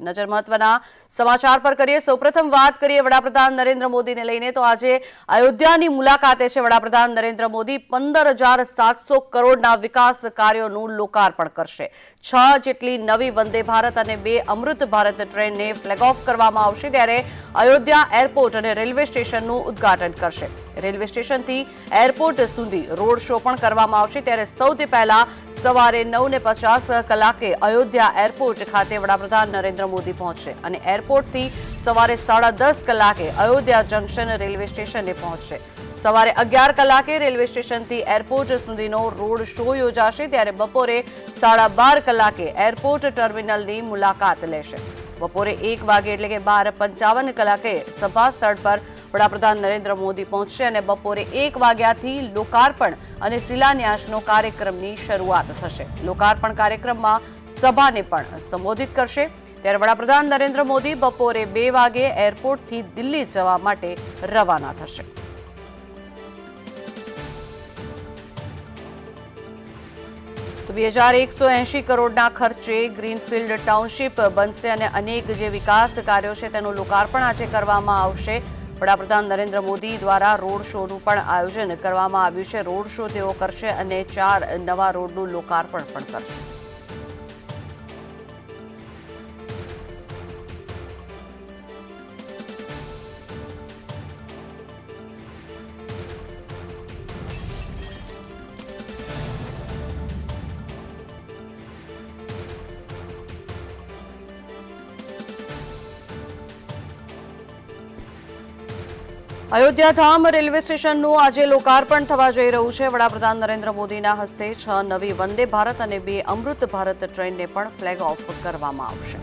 નજર મહત્વના સમાચાર પર કરીએ. સૌપ્રથમ વાત કરીએ વડાપ્રધાન નરેન્દ્ર મોદીને લઈને. તો આજે અયોધ્યાની મુલાકાતે છે વડાપ્રધાન નરેન્દ્ર મોદી. પંદર હજાર સાતસો કરોડના વિકાસ કાર્યોનું લોકાર્પણ કરશે. છ જેટલી નવી વંદે ભારત અને બે અમૃત ભારત ટ્રેનને ફ્લેગ ઓફ કરવામાં આવશે. ત્યારે અયોધ્યા એરપોર્ટ અને રેલવે સ્ટેશનનું ઉદ્ઘાટન કરશે. રેલવે સ્ટેશનથી એરપોર્ટ સુધી રોડ શો પણ કરવામાં આવશે. ત્યારે સૌથી પહેલા સવારે નવ પચાસ કલાકે અયોધ્યા એરપોર્ટ ખાતે વડાપ્રધાન નરેન્દ્ર મોદી પહોંચશે અને એરપોર્ટથી સવારે સાડા દસ કલાકે અયોધ્યા જંકશન રેલવે સ્ટેશને પહોંચશે. સવારે અગિયાર કલાકે રેલવે સ્ટેશનથી એરપોર્ટ સુધીનો રોડ શો યોજાશે. ત્યારે બપોરે સાડા બાર કલાકે એરપોર્ટ ટર્મિનલની મુલાકાત લેશે. બપોરે એક વાગે એટલે કે બાર પંચાવન કલાકે સભા સ્થળ પર વડાપ્રધાન નરેન્દ્ર મોદી પહોંચશે અને બપોરે એક વાગ્યાથી લોકાર્પણ અને શિલાન્યાસનો કાર્યક્રમની શરૂઆત થશે. લોકાર્પણ કાર્યક્રમમાં સભાને પણ સંબોધિત કરશે. ત્યારે વડાપ્રધાન નરેન્દ્ર મોદી બપોરે બે વાગે એરપોર્ટથી દિલ્હી જવા માટે રવાના થશે. તો બે હજાર એકસો એંશી કરોડના ખર્ચે ગ્રીનફિલ્ડ ટાઉનશીપ બનશે અને અનેક જે વિકાસ કાર્યો છે તેનું લોકાર્પણ આજે કરવામાં આવશે. વડાપ્રધાન નરેન્દ્ર મોદી દ્વારા રોડ શોનું પણ આયોજન કરવામાં આવ્યું છે. રોડ શો તેઓ કરશે અને ચાર નવા રોડનું લોકાર્પણ પણ કરશે. અયોધ્યા ધામ રેલવે સ્ટેશનનું આજે લોકાર્પણ થવા જઈ રહ્યું છે. વડાપ્રધાન નરેન્દ્ર મોદીના હસ્તે છ નવી વંદે ભારત અને બે અમૃત ભારત ટ્રેનને પણ ફ્લેગ ઓફ કરવામાં આવશે.